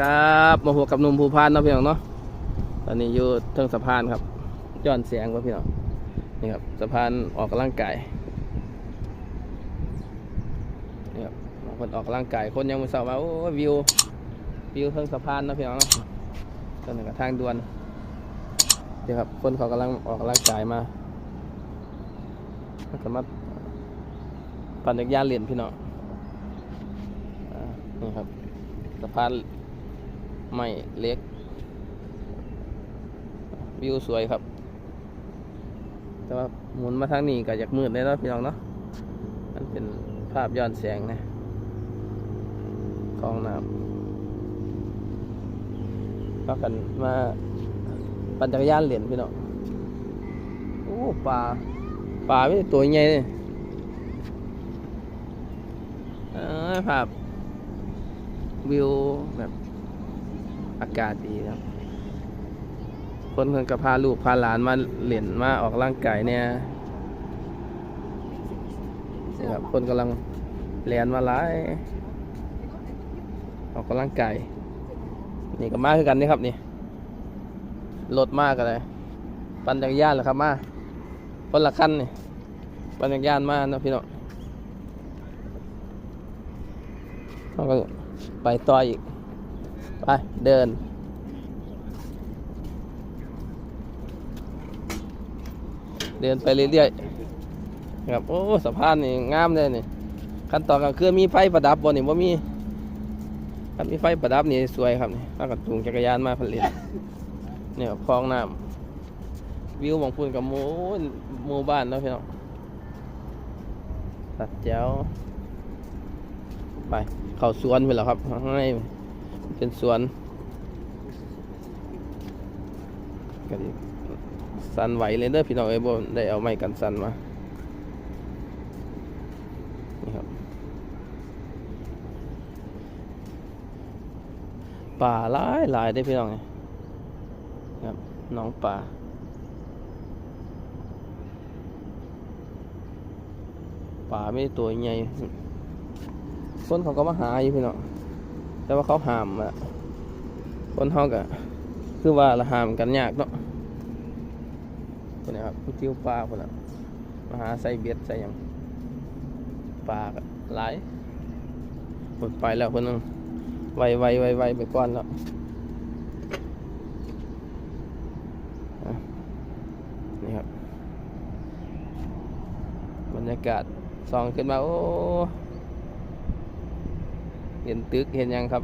ครับมาหัวกับหนุ่มภูพานเนาะพี่น้องเนาะตอนนี้อยู่เทิงสะพานครับย้อนเสียงว่าพี่น้องนี่ครับสะพานออกกำลังกายนี่ครับบางคนออกกำลังกายคนยังม่ทราว่าโอ้วิววิวเทิงสะพานเนาะพี่น้องเนาะตอนนี้ก็ทางด่วนนี่ครับคนเขากำลังออกกำลังกายมาแล้วก็มาปั่นจักรยานเหรียญพี่น้องนี่ครับสะพาน ไม้เล็ก วิวสวยครับ แต่ว่าหมุนมาทางนี้ก็อยากมืดเลยเนาะพี่น้องเนาะมันเป็นภาพย้อนแสงนะคลองน้ำก็กันมาปั่นจักรยานเหรียญพี่น้องโอ้ปลาปลาไม่ตัวใหญ่เลยเออภาพวิวแบบ อากาศดีครับ คนเพิ่นก็พาลูกพาหลานมาเล่นมาออกกำลังกายเนี่ยนี่ครับคนกำลังเรียนมาหลายออกกำลังกายนี่ก็มาคือกันนี่ครับนี่รถมากกันเลยปั่นจักรยานเหรอครับมาคนละคันนี่ปั่นจักรยานมาเนาะพี่น้องเขาก็ไปต่ออีก ไป เดิน เดินไปเรื่อยๆครับโอ้สะพานนี่งามเลยนี่ขั้นตอนก็คือมีไฟประดับบนนี่ว่ามีครับมีไฟประดับนี่สวยครับนี่ถ้ากับจูงจักรยานมาผลิตเนี่ยคลองน้ำวิวมองพูนกับหมู่หมู่บ้านเนาะพี่น้องตัดแจ๋วไป เข้าสวนไปแล้วครับให้ เป็นสวนก็ดีสันไหวเลยเด้อพี่น้องเอ้บ่ได้เอาไม้กันสันมานี่ครับป่าหลายหลายได้พี่น้องนี่ครับน้องป่าป่าไม่ตัวใหญ่คนเขาก็มาหาอยู่พี่น้อง แต่ว่าเขาห้ามอะคนเขาก็คือว่าละห้ามกันยากเนาะคนนี้ครับผู้จิ้วปลาคนนะมาหาใส่เบ็ดใส่ยังปลาก็หลายคนไปแล้วคนนึงไวไวไวไวไปก่อนแล้วอะนี่ครับ บรรยากาศส่องขึ้นมา โอ้ เห็นตึกเห็นยังครับ